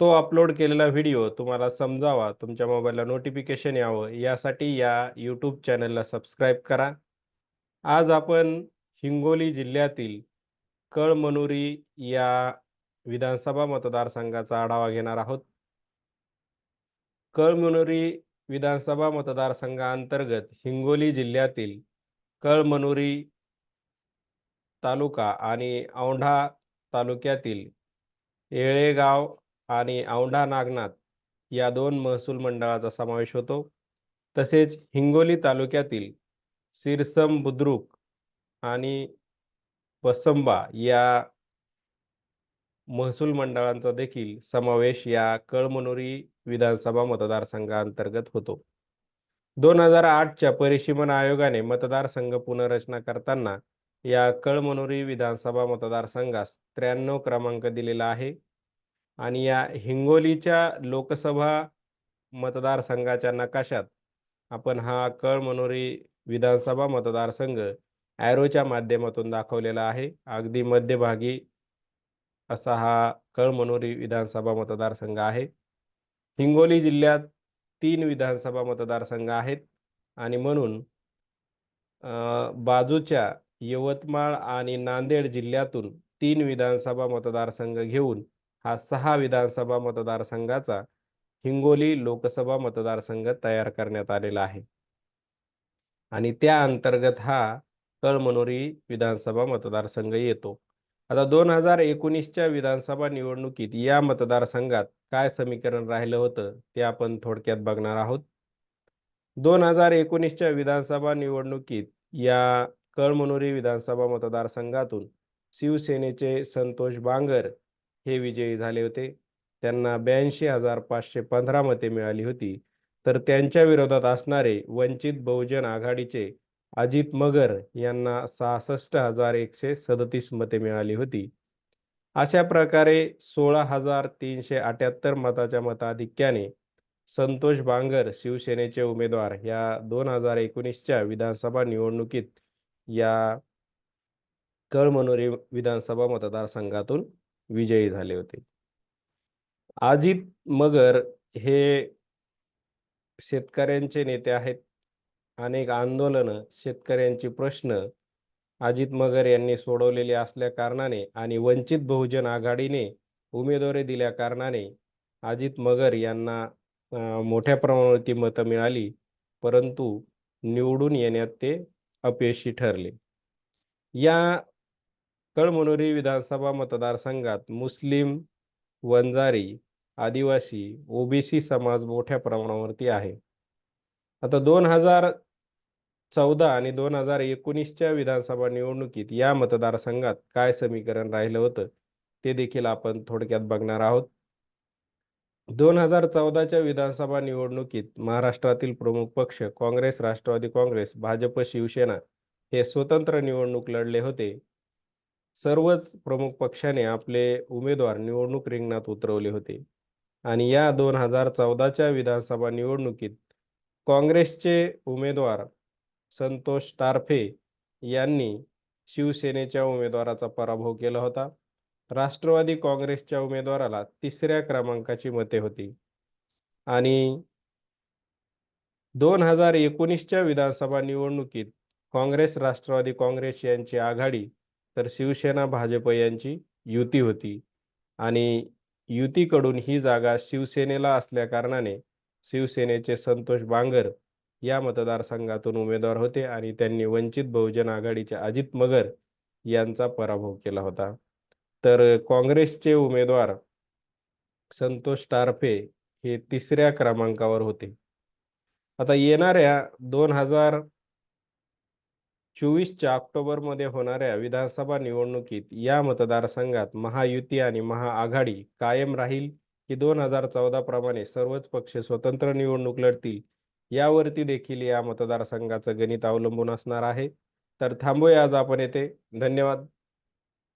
तो अपलोड केलेला व्हिडिओ तुम्हाला समजावा तुमच्या मोबाईलला नोटिफिकेशन यावं यासाठी या यूट्यूब चॅनलला सबस्क्राईब करा. आज आपण हिंगोली जिल्ह्यातील कळमनुरी या विधानसभा मतदारसंघाचा आढावा घेणार आहोत. कळमनुरी विधानसभा मतदारसंघाअंतर्गत हिंगोली जिल्ह्यातील कळमनुरी तालुका आणि औंढा तालुक्यातील येळेगाव आणि औंढा नागनाथ या दोन महसूल मंडळाचा समावेश होतो. तसेच हिंगोली तालुक्यातील सिरसम बुद्रुक आणि वसंबा या महसूल मंडळांचा देखील समावेश या कळमनुरी विधानसभा मतदारसंघाअंतर्गत होतो. दोन हजार आठच्या परिसीमन आयोगाने मतदारसंघ पुनर्रचना करताना या कळमनुरी विधानसभा मतदारसंघास त्र्याण्णव क्रमांक दिलेला आहे. आणि या हिंगोलीच्या लोकसभा मतदारसंघाच्या नकाशात आपण हा कळमनोरी विधानसभा मतदारसंघ ॲरोच्या माध्यमातून दाखवलेला आहे. अगदी मध्यभागी असा हा कळमनोरी विधानसभा मतदारसंघ आहे. हिंगोली जिल्ह्यात तीन विधानसभा मतदारसंघ आहेत आणि म्हणून बाजूच्या यवतमाळ आणि नांदेड जिल्ह्यातून तीन विधानसभा मतदारसंघ घेऊन हा सहा विधानसभा मतदारसंघाचा हिंगोली लोकसभा मतदारसंघ तयार करण्यात आलेला आहे. आणि त्या अंतर्गत हा कळमनोरी विधानसभा मतदारसंघ येतो. आता दोन हजार एकोणीसच्या विधानसभा निवडणुकीत या मतदारसंघात काय समीकरण राहिलं होतं ते आपण थोडक्यात बघणार आहोत. दोन हजार एकोणीसच्या विधानसभा निवडणुकीत या कळमनोरी विधानसभा मतदारसंघातून शिवसेनेचे संतोष बांगर हे विजयी झाले होते. त्यांना ब्याऐंशी हजार पाचशे पंधरा मते मिळाली होती. तर त्यांच्या विरोधात असणारे वंचित बहुजन आघाडीचे अजित मगर यांना सहासष्ट हजार एकशे सदतीस मते मिळाली होती. अशा प्रकारे सोळा हजार तीनशे अठ्याहत्तर मताच्या मताधिक्याने संतोष बांगर शिवसेनेचे उमेदवार या दोन हजार एकोणीसच्या विधानसभा निवडणुकीत या कळमनुरी विधानसभा मतदारसंघातून विजयी झाले होते. अजित मगर हे शेतकऱ्यांचे नेते आहेत. अनेक आंदोलनं शेतकऱ्यांचे प्रश्न अजित मगर यांनी सोडवलेले असल्या कारणाने आणि वंचित बहुजन आघाडीने उमेदवारी दिल्या कारणाने अजित मगर यांना मोठ्या प्रमाणावरती मतं मिळाली परंतु निवडून येण्यात ते अपयशी ठरले. या कळमनुरी विधानसभा मतदारसंघात मुस्लिम वंजारी आदिवासी ओबीसी समाज मोठ्या प्रमाणावरती आहे. आता दोन हजार चौदा आणि दोन हजार एकोणीसच्या विधानसभा निवडणुकीत या मतदारसंघात काय समीकरण राहिलं होतं ते देखील आपण थोडक्यात बघणार आहोत. दोन हजार चौदाच्या विधानसभा निवडणुकीत महाराष्ट्रातील प्रमुख पक्ष काँग्रेस राष्ट्रवादी काँग्रेस भाजप शिवसेना हे स्वतंत्र निवडणूक लढले होते. सर्वच प्रमुख पक्षाने आपले उमेदवार निवडणूक रिंगणात उतरवले होते. आणि या दोन हजार चौदाच्या विधानसभा निवडणुकीत काँग्रेसचे उमेदवार संतोष टारफे यांनी शिवसेनेच्या उमेदवाराचा पराभव केला होता. राष्ट्रवादी काँग्रेसच्या उमेदवाराला तिसऱ्या क्रमांकाची मते होती. आणि दोन हजार एकोणीसच्या विधानसभा निवडणुकीत काँग्रेस राष्ट्रवादी काँग्रेस यांची आघाडी तर शिवसेना भाजप यांची युती होती. आणि युतीकडून ही जागा शिवसेनेला असल्या कारणाने शिवसेनेचे संतोष बांगर या मतदारसंघातून उमेदवार होते आणि त्यांनी वंचित बहुजन आघाडीचे अजित मगर यांचा पराभव केला होता. तर काँग्रेसचे उमेदवार संतोष टारफे हे तिसऱ्या क्रमांकावर होते. आता येणाऱ्या दोन हजार चोवीसच्या ऑक्टोबरमध्ये होणाऱ्या विधानसभा निवडणुकीत या मतदारसंघात महायुती आणि महाआघाडी कायम राहील की दोन हजार चौदा प्रमाणे सर्वच पक्ष स्वतंत्र निवडणूक लढतील यावरती देखील या मतदारसंघाचं गणित अवलंबून असणार आहे. तर थांबूया आज आपण येथे. धन्यवाद.